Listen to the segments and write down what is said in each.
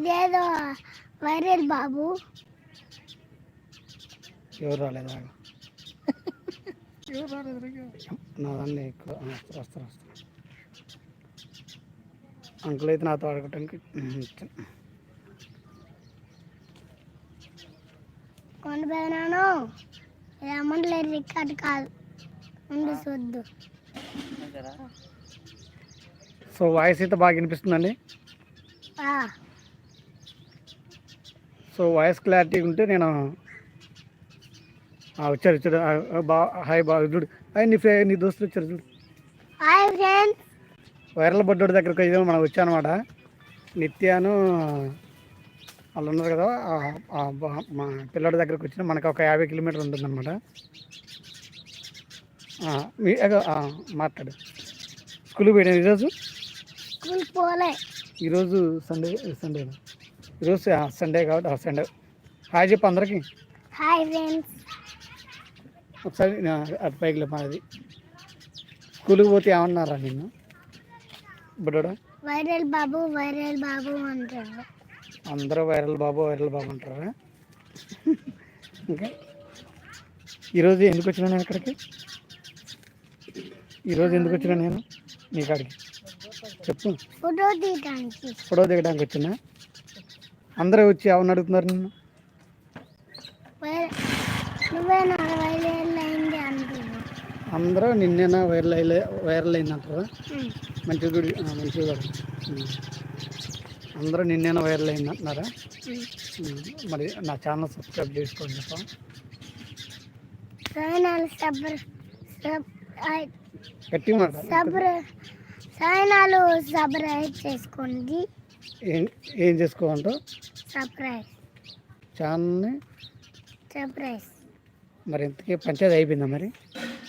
ఇదేదో వైరల్ బాబు. ఎవరు రాలేదు. నా దాన్ని ఎక్కువ. వస్తారు వస్తారు అంకుల్ అయితే నాతో ఆడుకోవటానికి ఇచ్చాను. కొనిపోయినాను ఇది అమ్మట్లేదు రికార్డ్ కాదు. ముందు చూద్దు. సో వాయిస్ అయితే బాగా వినిపిస్తుందండి? ఆ, సో వాయిస్ క్లారిటీ ఉంటే నేను వచ్చారు వచ్చారు. బా హాయ్ బా చూడు. హాయ్ నీ ఫ్రె నీ దోస్తులు వచ్చారు చూడు. Hi friends. వైరల్ బడ్డోడి దగ్గరకు అయితే మనం వచ్చానమాట. నిత్యాను వాళ్ళు ఉన్నారు కదా మా పిల్లడి దగ్గరకు వచ్చిన మనకు ఒక యాభై కిలోమీటర్ ఉంటుందన్నమాట. మీ మాట్లాడు. స్కూల్కి పోయినా ఈరోజు? స్కూల్ పోలే. ఈరోజు సండే సండే ఈరోజు ఆ, సండే కాబట్టి ఆ, సండే హాయ్ చెప్పు అందరికీ. హాయ్ ఫ్రెండ్స్ ఒకసారి అటు పైకి అది. స్కూల్కి పోతే ఏమన్నారా నిన్ను? బుడ్డోడా? వైరల్ బాబు వైరల్ బాబు అంటారు. అందరూ వైరల్ బాబు వైరల్ బాబు అంటారా? ఇంకా ఈరోజు ఎందుకు వచ్చినా నేను ఇక్కడికి? ఈరోజు ఎందుకు వచ్చినా నేను మీ కాడికి? చెప్పు. ఫోటో తీయడానికి ఫోటో దిగడానికి వచ్చినా? అందరూ వచ్చి ఎవరిని అడుగుతున్నారు నిన్ను? అయింది అందరూ నిన్నేనా వైరల్ అయ్యలే వైరల్ ఉమ్. మంచిగా గుడి కూడా ఉమ్. అందరూ నిన్నేనా వైరల్ అయింది అంటున్నారా. మరి నా ఛానల్ సబ్స్క్రైబ్ చేసుకోండి చెప్ప. గట్టి మాట సబ్రైజ్ చేసుకోండి. ఏం ఏం చేసుకోవాలంటావు సర్ప్రైజ్. ఛానల్ని సర్ప్రైజ్. మరి ఇంతకీ పంచాయతీ అయిపోయిందా మరి?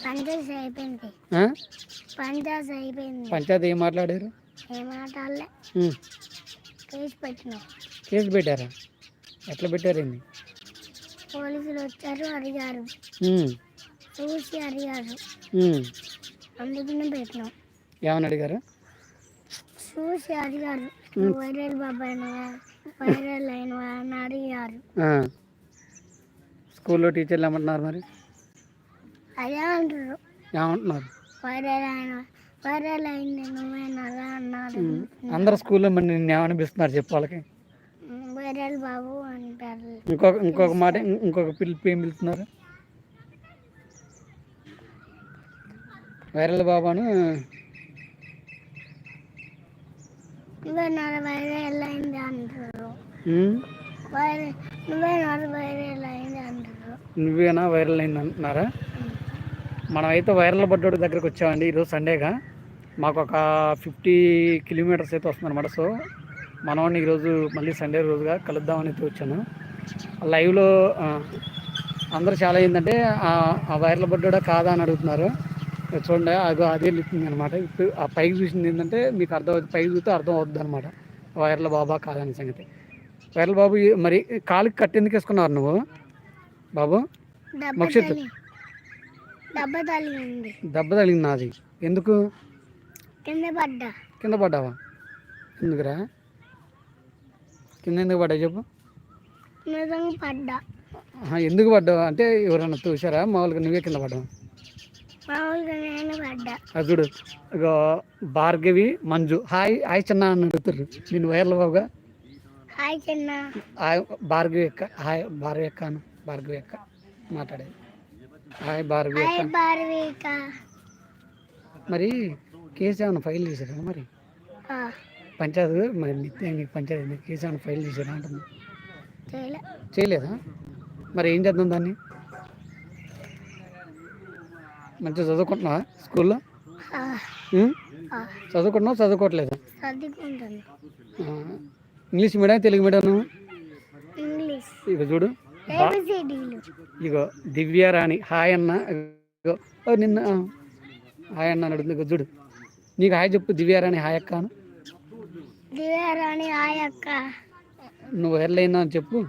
పంచాయతీ అయిపోయింది? పంచాయతీ అయిపోయింది. పంచాయతీ ఏం మాట్లాడారు? ఏ మాట్లాడలే. కేసు పెట్టినాం. కేసు పెట్టారా? ఎట్లా పెట్టారండి పోలీసులు వచ్చారు అడిగారు. చూసి అడిగారు. అందుకనే పెట్టినాం. ఏమని అడిగారు? చూసి అడిగారు వైరల్ బాబాయినవా? వైరల్ అయినవా? అని అడిగారు. స్కూల్లో టీచర్లు ఏమంటున్నారు మరి? అదే అంటారు ఏమంటున్నారు? వైరల్ అయిన వైరల్ అయింది నువ్వేనరా అన్నారు. అందరు స్కూల్లో మరి నిన్ను ఏమనిపిస్తున్నారు చెప్పు వాళ్ళకి? వైరల్ బాబు అంటారు. ఇంకొక ఇంకొక మాట ఇంకొక పిలుపు ఏం పిలుస్తున్నారు? వైరల్ అయింది అంటారు. అయింది అంటారు. నువ్వేనా వైరల్ అయింది అంటున్నారా మనం అయితే వైరల్ బడ్డోడి దగ్గరకు వచ్చామండి ఈరోజు సండేగా. మాకు ఒక ఫిఫ్టీ కిలోమీటర్స్ అయితే వస్తుందన్నమాట. సో మనవాడిని ఈరోజు మళ్ళీ సండే రోజుగా కలుద్దామని అయితే వచ్చాను. లైవ్లో అందరూ చాలా ఏంటంటే ఆ- ఆ వైరల్ బడ్డోడా కాదా అని అడుగుతున్నారు. చూడండి అది అదే లిఖింది అనమాట ఇప్పుడు ఆ పైకి చూసింది ఏంటంటే మీకు అర్థం అవుతుంది పైకి చూస్తే అర్థం అవుతుంది అనమాట వైరల్ బాబా కాదని సంగతి. వైరల్ బాబు మరి కాలుకి కట్టెందుకు వేసుకున్నారు నువ్వు? బాబు మక్షిత్. దెబ్బ తగిలింది. నాది. ఎందుకు? కింద పడ్డా. కింద పడ్డావా? ఎందుకురా? కింద ఎందుకు పడ్డా చెప్పు. పడ్డా. ఎందుకు పడ్డావు? అంటే ఎవరైనా చూసారా మామూలుగా నువ్వే కింద పడ్డావు మామూలుగా నేను పడ్డా అది చూడు ఇగో భార్గవి మంజు. హాయ్ హాయ్ చిన్న అని అడుగుతారు నేను వైర్ల బాబుగా హాయ్ చిన్న. భార్గవి అక్క. హాయ్ భార్గవి అక్క అను. భార్గవి అక్క మాట్లాడేది. హాయ్ భార్గవి అక్క. మరి కేసు ఏమైనా ఫైల్ చేశారా మరి? పంచాయతీ మరి నిత్యం పంచాయతీ కేసు ఏమైనా ఫైల్ చేశారా చేయలే. చేయలేదా? మరి ఏం చేద్దాం దాన్ని? మంచిగా చదువుకుంటున్నావా స్కూల్లో? చదువుకుంటున్నావు చదువుకోవట్లేదా? English medium Telugu medium English. ఇక చూడు. ఇగో దివ్య రాణి హాయ్ అన్న. ఇగో నిన్న హాయ్ అన్న అని అడుగుతుంది. ఇగో చూడు. నీకు హాయ్ చెప్పు దివ్య రాణి హాయ్ అక్క దివ్యారాణి హాయ్ అక్క. నువ్వు ఎర్లైనా అని చెప్పు.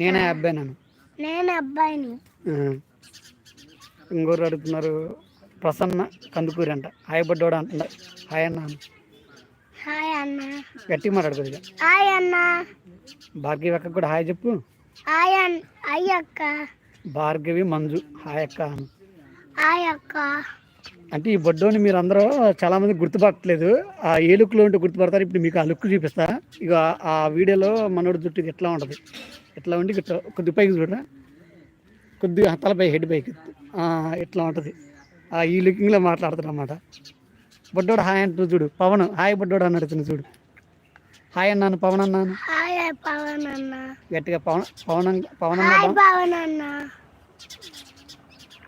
నేను అబ్బాయి నేను అబ్బాయిని ఇంకోరు అడుగుతున్నారు ప్రసన్న కందుకూరి అంట. హాయ్ బడ్డోడు అంట. హాయ్ అన్న. హాయ్ అన్న. గట్టిగా మాట్లాడు కొద్దిగా హాయ్ అన్న. భార్గవి అక్క కూడా హాయ్ చెప్పు. హాయ్ హాయ్ అక్క. భార్గవి మంజు హాయ్ అక్క. హాయ్ అక్క. అంటే ఈ బొడ్డోని మీరు అందరూ చాలా మంది గుర్తుపట్టలేదు. ఆ ఏ లుక్లో ఉంటే గుర్తుపడతారు. ఇప్పుడు మీకు ఆ లుక్ చూపిస్తా. ఇక ఆ వీడియోలో మనోడి జుట్టు ఎట్లా ఉంటుంది. ఎట్లా ఉండి కొద్ది పైకి చూడరా కొద్దిగా తలపై హెడ్ పైకి ఆ, ఎట్లా ఉంటుంది? ఆ ఈ లుకింగ్లో మాట్లాడుతారు అన్నమాట. బొడ్డోడు హాయ్ అంటున్నాడు చూడు. పవన్ హాయ్ బొడ్డోడు అని అడుగుతున్నాడు చూడు. హాయ్ అన్నాను పవన్ అన్నాను. గట్టిగా పవన్ పవన్ పవన్ అన్న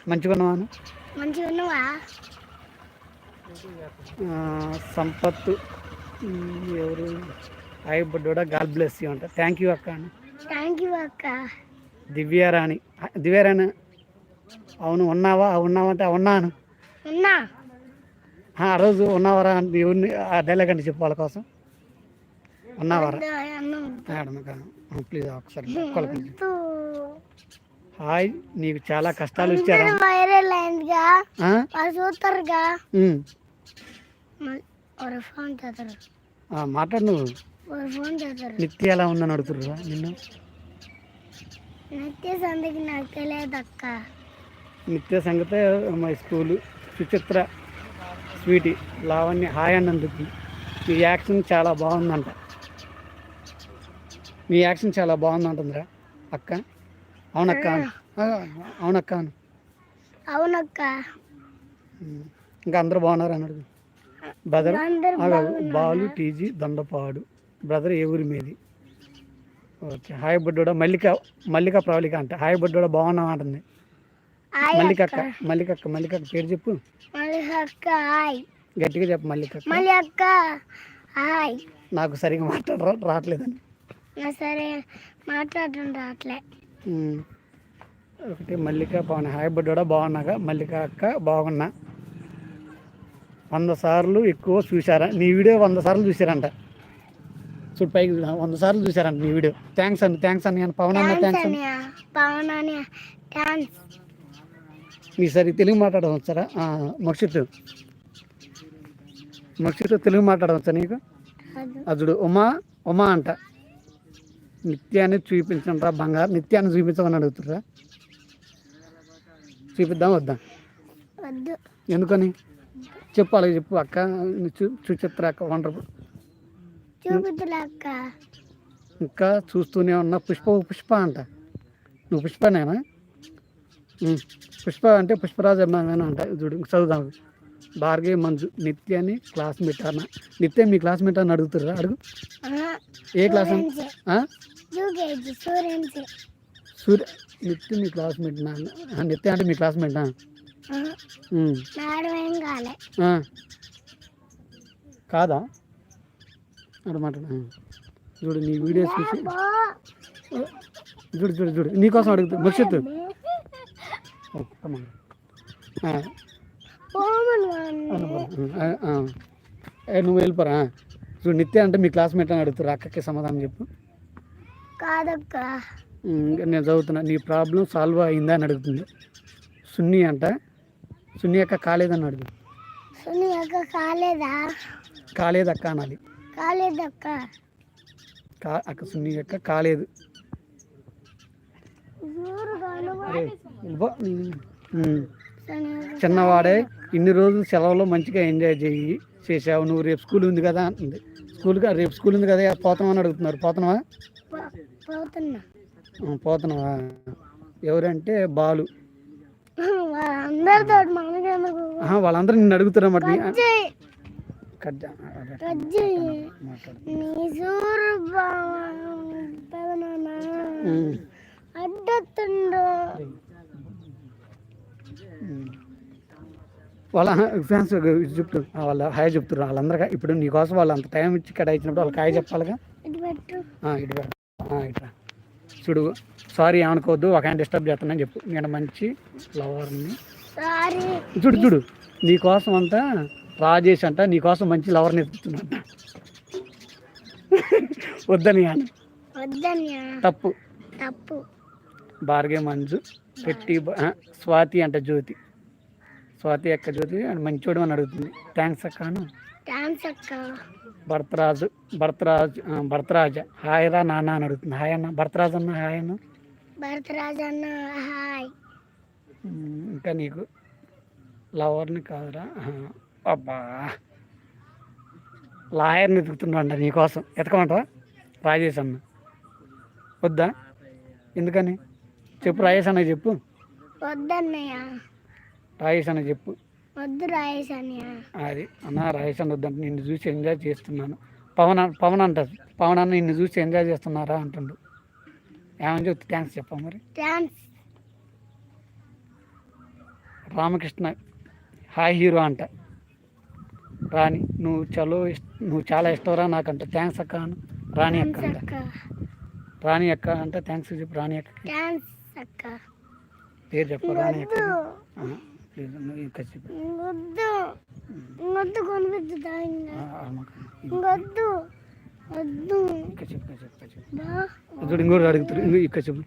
మంచిగా ఉన్నావాను సంపత్ ఎవరు? హాయ్ బొడ్డోడా గాడ్ బ్లెస్ యూ అంట. థ్యాంక్ యూ అక్క థ్యాంక్ యూ అక్క. దివ్యారాణి దివ్యారాణి అవును ఉన్నావా? ఆ, ఉన్నావా అంటే ఉన్నాను. ఉన్నా. ఆ, రోజు ఉన్నావరా అని ఆ డైలాగ్ అంటే చెప్పు వాళ్ళ కోసం. ఉన్నావారా? ప్లీజ్ ఒకసారి. హాయ్ నీకు చాలా కష్టాలు ఇచ్చారా? వైరల్ అయిందిగా? చూస్తారుగా ఫోన్ చేస్తారు మాట్లాడు నువ్వు. ఒక ఫోన్ చేస్తారు నిత్య ఎలా ఉందని అడుగుతుర్రా నిన్ను. నిత్య సందికి నాకు తెలియదు అక్క నిత్య సంగతే మా స్కూలు. సుచిత్ర స్వీటీ లావణ్య హాయ్ అన్నందుకు. మీ యాక్షన్ చాలా బాగుందంట. మీ యాక్షన్ చాలా బాగుందంటుందిరా. అక్క? అవునక్క అవునక్క. అవునక్క. ఇంకా అందరూ బాగున్నారు అని అడుగు. Brother Balu TG Dandapadu. Brother ఏ ఊరి మీది? ఓకే హాయ్ బుడ్డోడ. మల్లిక మల్లిక ప్రవళిక అంట. హాయ్ బుడ్డోడ బాగున్నావు అంటుంది. మల్లికక్క మల్లికక్క మల్లికక్క పేరు చెప్పు. మళ్ళీ అక్క హాయ్ గట్టిగా చెప్పు మల్లికక్క. మళ్ళీ అక్క హాయ్ నాకు సరిగా మాట్లాడ రావట్లేదని. నా సరే. మాట్లాడటం రావట్లే. ఒకటి మల్లిక బాగున్నా. హాయ్ బుడ్డోడ బాగున్నాగా? మల్లిక అక్క బాగున్నా. వంద సార్లు ఎక్కువ చూసారా నీ వీడియో వంద సార్లు చూసారంట చూడు పైకి వంద సార్లు చూసారంట నీ వీడియో. థ్యాంక్స్ అండి థ్యాంక్స్ అని పవన్ అన్న థ్యాంక్స్ పవన్ అని థ్యాంక్స్ మీ సరి. తెలుగు మాట్లాడడం వచ్చారా మక్షిత్ మక్షిత్ తెలుగు మాట్లాడడం వచ్చా నీకు. అది. అదుడు ఉమా ఉమా అంట. నిత్యాన్ని చూపించండి బంగారు నిత్యాన్ని చూపించమని అడుగుతుర్రా. చూపిద్దాం వద్దా. ఎందుకని? చెప్పు అలాగే చెప్పు అక్క చూ సుచిత్ర అక్క వండర్ఫుల్ ఇంకా చూస్తూనే ఉన్న పుష్ప పుష్ప అంట. నువ్వు పుష్పనేనా. పుష్ప అంటే పుష్పరాజు అమ్మాయినా అంట. చూడు చదువుదాం. భార్గవి మంజు నిత్యాన్ని క్లాస్మేట్ అన్న. నిత్య మీ క్లాస్మేట్ అని అడుగుతుర్రా? అడుగు. ఏ క్లాస్ సూర్య నిత్య మీ క్లాస్మేట్ నా నిత్య అంటే మీ క్లాస్మేటా. కాదా? అనమాట చూడు నీ వీడియోస్ చూసి. చూడు చూడు చూడు. నీకోసం అడుగుతా. భవిష్యత్తు. నువ్వు వెళ్ళిపోరా. చూడు నిత్య అంటే మీ క్లాస్మేట్ అని అడుగుతారు అక్కకి సమాధానం చెప్పు. కాదక్క. నేను చదువుతున్నా. నీ ప్రాబ్లం సాల్వ్ అయిందా అని అడుగుతుంది. సున్ని అంట. సున్ని అక్క కాలేదని అడుగు సునీ అక్క కాలేదా? కాలేదక్క అనాలి. కాలేదక్క. కా అక్క సున్ని అక్క కాలేదు. చిన్నవాడే ఇన్ని రోజులు సెలవులో మంచిగా ఎంజాయ్ చేయి చేసావు. నువ్వు రేపు స్కూల్ ఉంది కదా అంటుంది స్కూల్ రేపు స్కూల్ ఉంది కదా పోతున్నావా అని అడుగుతున్నారు. పోతున్నావా? పోతున్నావా? ఎవరంటే బాలు. వాళ్ళందరూ నిన్ను కజ్జి మాట్లాడు వాళ్ళ ఫ్యాన్స్ చెప్తారు వాళ్ళ హాయ్ చెప్తారు వాళ్ళందరికీ ఇప్పుడు నీకోసం వాళ్ళు అంత టైం ఇచ్చి కేటాయించినప్పుడు వాళ్ళకి హాయ్ చెప్పాలిగా? ఇటు పెట్టు. ఆ, ఇటు రా. ఆ, ఇటు రా. చూడు సారీ అనుకోవద్దు ఒక ఆయన డిస్టర్బ్ చేస్తున్నాను చెప్పు. నేను మంచి లవర్ని చూడు చూడు. నీకోసం అంతా రాజేష్ అంట నీకోసం మంచి లవర్ని ఎత్తుతున్నట్ట వద్దని తప్పు. తప్పు. భార్గవ మంజు పెట్టి స్వాతి అంట జ్యోతి. స్వాతి అక్క జ్యోతి అని మంచోడు అని అడుగుతుంది. థ్యాంక్స్ అక్క అను. డాన్స్ అక్క. భరతరాజు భరతరాజు భరతరాజ. హాయ్ రా నాన్న అని అడుగుతుంది. హాయ్ అన్న భరతరాజు అన్న హాయ్ అన్న. భరతరాజ్ అన్న హాయ్. ఇంకా నీకు లవర్ని కాదురా. అబ్బా. లాయర్ని ఎతుకుతున్నాడు నీకోసం ఎతకమంటావా? రాజేష్ అన్న. వద్దా? ఎందుకని? చెప్పు రాజేష్ అన్న చెప్పు. వద్దన్నయ్య. రాజేష్ అన్న చెప్పు. వద్దు రాయేష్ అన్నయ్య. అది అన్న రాజేష్ అన్న వద్దంటే నిన్ను చూసి ఎంజాయ్ చేస్తున్నాను. పవన్ పవన్ అంటారు పవన్ అన్న నిన్ను చూసి ఎంజాయ్ చేస్తున్నారా అంటుండు. ఏమని చెప్తే థ్యాంక్స్ చెప్పా మరి? డాన్స్ రామకృష్ణ హాయ్ హీరో అంట. రాణి నువ్వు చలో ఇష్ట నువ్వు చాలా ఇష్టంరా నాకంట థ్యాంక్స్ అక్క అను. రాణి అక్క అంట. అక్క. రాణి అక్క అంటే థ్యాంక్స్ చెప్పు రాణి అక్కకి. డాన్స్ అక్క. పేరు చెప్పు రాణి అక్క? వద్దు ప్లీజ్ నువ్వు ఇంకా చెప్పు వద్దు వద్దు కొనిపిద్దుదా ఆ, అమ్మక. ఇంకొద్దు వద్దు ఇంకా చెప్పు ఇంకా చెప్పు ఇంకా చెప్పు బా. చూడు ఇంకోటి అడుగుతారు. ఇంకో ఇక్కడ చెప్పు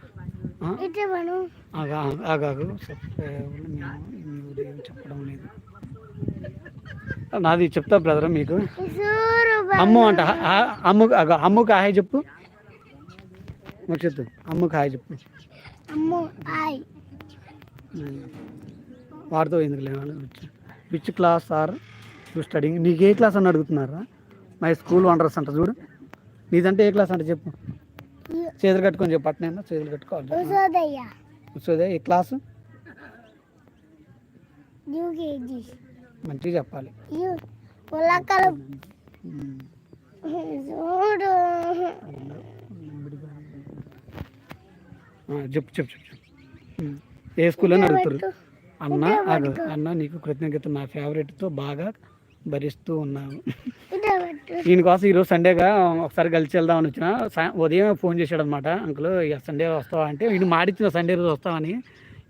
ఆ, ఇటే పను ఆగా ఆగాగు చెప్పేవాళ్ళు మేము మీరు ఏం చెప్పడం లేదు. నాది చెప్తా బ్రదర్ మీకు. అమ్ము అంట. ఆ- అమ్ముకు హాయ్ చెప్పు. చెప్పు. అమ్ముకు హాయ్ చెప్పు. అమ్ము వాడితో ఎందుకు లేవాలి? Which class are you studying నీకు ఏ క్లాస్ అని అడుగుతున్నారా? మై స్కూల్ వండర్స్ అంట చూడు. నీదంటే ఏ క్లాస్ అంటే చెప్పు. చేతులు కట్టుకొని చెప్పు అట్నైనా చేతులు కట్టుకోవాలి. కూర్చోదే ఏ క్లాసు మంచిగా చెప్పాలి. చూడు. చెప్పు చెప్పు చెప్పు. ఏ స్కూల్ అని అడుగుతారు? అన్న. అన్న నీకు కృతజ్ఞత నా ఫేవరెట్తో బాగా భరిస్తూ ఉన్నాను. దీనికోసం ఈరోజు సండేగా ఒకసారి కలిసి వెళ్దామని వచ్చిన. ఉదయం ఫోన్ చేశాడు అనమాట అంకుల్ ఇక సండే వస్తావా? అంటే వీడు మాడిచ్చిన సండే రోజు వస్తామని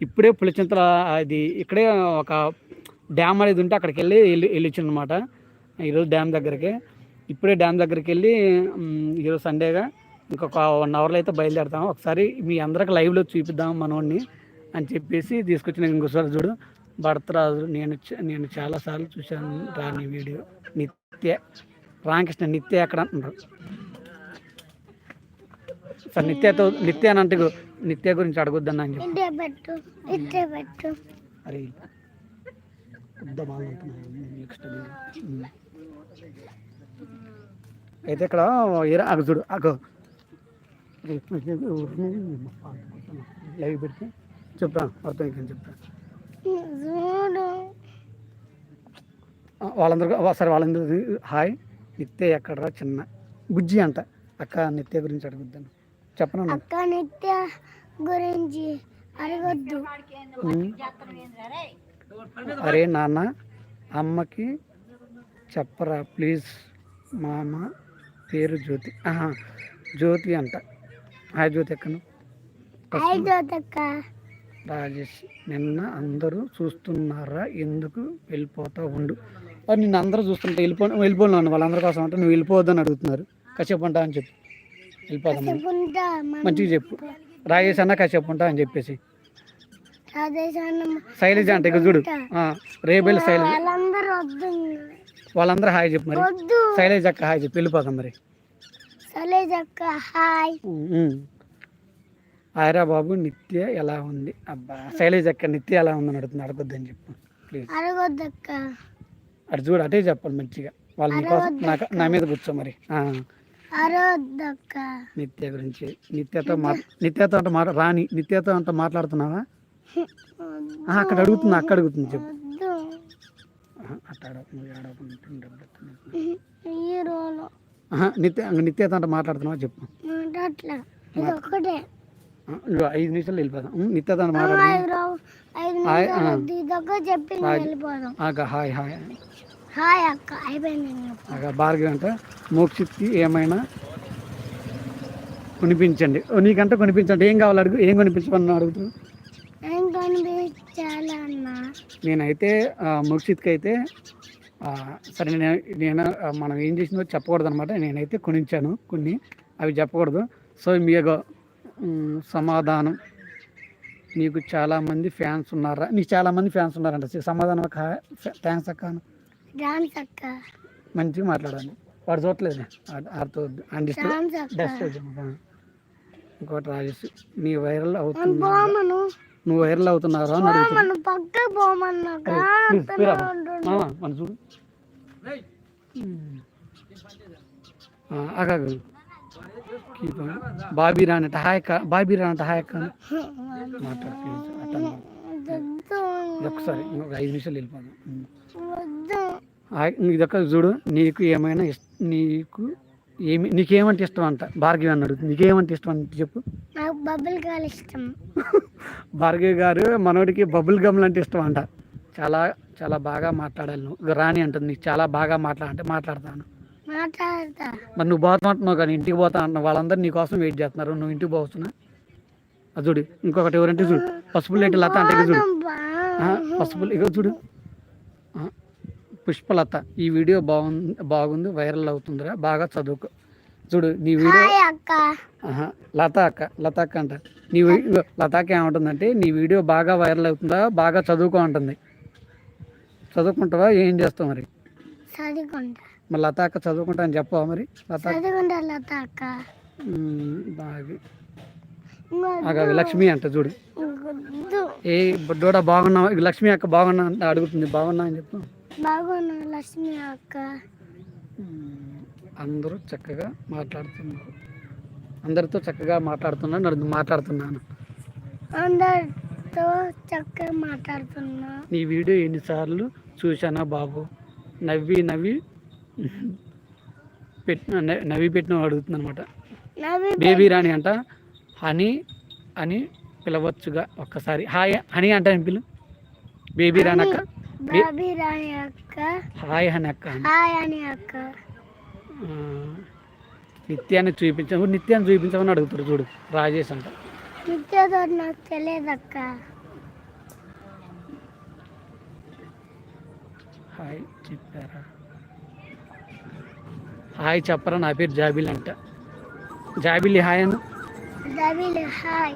ఇప్పుడే పులిచింతల అది ఇక్కడే ఒక డ్యామ్ అనేది ఉంటే అక్కడికి వెళ్ళి వెళ్ళి వెళ్ళొచ్చింది అనమాట ఈరోజు డ్యామ్ దగ్గరికి. ఇప్పుడే డ్యామ్ దగ్గరికి వెళ్ళి ఈరోజు సండేగా ఇంకొక వన్ అవర్లో అయితే బయలుదేరుతాం. ఒకసారి మీ అందరికి లైవ్లో చూపిద్దాం మనోడిని అని చెప్పేసి తీసుకొచ్చిన ఇంకోసారి చూడు. భరతరాజు నేను నేను చాలాసార్లు చూశాను రాని వీడియో. నిత్య రామకృష్ణ నిత్య ఎక్కడ అంటున్నారు? సార్ నిత్యతో నిత్య అని అంటే నిత్య గురించి అడగొద్దని అని చెప్పి. అరే నెక్స్ట్. అయితే ఇక్కడ అగ చూడు అగో లైవ్ పెడితే చెప్తా అర్థం ఇంకా చెప్తా చూడు ఆ, వాళ్ళందరూ సరే వాళ్ళందరూ హాయ్. నిత్య ఎక్కడరా చిన్న. బుజ్జి అంట. అక్క నిత్య గురించి అడుగుద్దాను. చెప్పను అక్క నిత్య గురించి అడగొద్దు. అరే నాన్న అమ్మకి చెప్పరా ప్లీజ్. మామ పేరు జ్యోతి. జ్యోతి అంట. హాయ్ రాజేష్ నిన్న అందరూ చూస్తున్నారా? ఎందుకు వెళ్ళిపోతా ఉండు? నిన్ను అందరూ చూస్తుంటే వెళ్ళిపో వెళ్ళిపోను వాళ్ళందరి కోసం అంటే నువ్వు వెళ్ళిపోవద్దని అడుగుతున్నారు. కసేపు ఉంటా అని చెప్పు. చెప్పుకుంటా మంచిగా చెప్పు. రాజేష్ అన్న కసేపు ఉంటా అని చెప్పేసి. శైలజ అంటే ఇక చూడు. రేబెల్ శైలజ. వాళ్ళందరూ హాయ్ చెప్పు మరి. శైలజ అక్క హాయ్ చెప్పి. వెళ్ళిపోదాం మరి. హాయ్. ఆయరా బాబు నిత్య ఎలా ఉంది? అబ్బా శైలజ అక్క నిత్య ఎలా ఉందని అడుగుతుంది అడగొద్దని చెప్పు ప్లీజ్ అడగొద్దు అక్క అటు చూడు అటే చెప్పాలి మంచిగా. వాళ్ళ నీకోసం నాకు నా మీద కూర్చో మరి. నిత్య గురించి నిత్యతో మా నిత్యతో అంటే మాట రాని నిత్యతో అంటే మాట్లాడుతున్నావా? అక్కడ అడుగుతుంది అక్కడ అడుగుతుంది చెప్పు. అడగకు, అడగకుండా నిత్య నిత్యతో అంటే మాట్లాడుతున్నావా? చెప్పు. ఐదు నిమిషాలు వెళ్ళిపోదాం. నిత్యతో అంటే మాట్లాడుతున్నావా? Hi, hi. హాయ్. అక్క. అయిపోయింది భార్గవి అంట మోక్షిత్కి ఏమైనా కొనిపించండి. నీకంటే కొనిపించండి. ఏం కావాలి అడుగు ఏం కొనిపించమని అడుగుతున్నావు? నేనైతే మోక్షిత్కి అయితే సరే నేను నేను మనం ఏం చేసిందో చెప్పకూడదు అనమాట నేనైతే కొనించాను కొన్ని. అవి చెప్పకూడదు. సో మీ యొక్క, సమాధానం. నీకు చాలామంది ఫ్యాన్స్ ఉన్నారా? నీకు చాలామంది ఫ్యాన్స్ ఉన్నారంట. సమాధానం అక్క. థ్యాంక్స్ అక్క. మంచిగా మాట్లాడాలి వాడు చూడలేదు ఆడితో ఇంకోటి రాజేష్ నీ వైరల్ అవుతుంది నువ్వు వైరల్ అవుతున్నారా అని అడుగుతున్నా. చూడు. ఆన్. బాబీ హాయ్ అక్క బాబీ హాయ్ అక్క ఇది ఒక్కసారి ఇంకొక ఐదు నిమిషాలు వెళ్ళిపోదాం ఇది ఒక్క చూడు నీకు ఏమైనా నీకు ఏమి నీకేమంటే ఇష్టం అంట భార్గవి అన్నాడు. నీకేమంటే ఇష్టం అంటే చెప్పు. నాకు బబుల్ గాల్ ఇష్టం. భార్గవి గారు మనోడికి బబుల్ గమ్లు అంటే ఇష్టం అంట. చాలా చాలా బాగా మాట్లాడాలి నువ్వు. రాణి అంటుంది నీకు చాలా బాగా మాట్లాడంటే మాట్లాడతాను. మాట్లాడతా. మరి నువ్వు పోతా అంటున్నావు కానీ ఇంటికి పోతా అంటున్నావు. వాళ్ళందరూ నీ కోసం వెయిట్ చేస్తున్నారు. నువ్వు ఇంటికి పోవచ్చునా? అది చూడు. ఇంకొకటి ఎవరంటే చూడు. పసుపు లేటి లత అంటే చూడు. పసుపు ఇక చూడు. పుష్పలత. ఈ వీడియో బాగుంది బాగుంది వైరల్ అవుతుందిరా. బాగా చదువుకో. చూడు నీ వీడియో లత అక్క లత అక్క అంట. నీ లతాక ఏమంటుందంటే నీ వీడియో బాగా వైరల్ అవుతుందా? బాగా చదువుకో అంటుంది. చదువుకుంటావా? ఏం చేస్తావు మరి? మరి లత అక్క చదువుకుంటా అని చెప్పవా మరి? లత బాగా. లక్ష్మి అంట చూడు. ఏ బుడ్డోడా బాగున్నావా? లక్ష్మి అక్క బాగున్నా అడుగుతుంది. బాగున్నా అని చెప్పు. బాగున్నా లక్ష్మి అక్క. అందరూ చక్కగా మాట్లాడుతున్నారు. అందరితో చక్కగా మాట్లాడుతున్నాను నన్ను మాట్లాడుతున్నాను. అందరితో చక్కగా మాట్లాడుతున్నా. నీ వీడియో ఎన్నిసార్లు చూశానా బాబు? నవ్వి నవ్వి పెట్టిన నవ్వి పెట్టిన అడుగుతుంది అనమాట బేబీ రాణి అంట హనీ అని పిలవచ్చుగా ఒక్కసారి. హాయ్ హనీ అంట పిలు? బేబీ రాణి హాయ్ అని. అక్క. నిత్యాన్ని చూపించాము నిత్యాన్ని చూపించమని అడుగుతారు చూడు రాజేష్ అంట. నిత్యతో నాకు తెలియదు అక్క హాయ్ చెప్పారా? హాయ్ చెప్పరా నా పేరు జాబిల్ అంట. జాబిలి హాయ్ అను. డబిల్ హాయ్.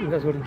ఇంకా చూడు.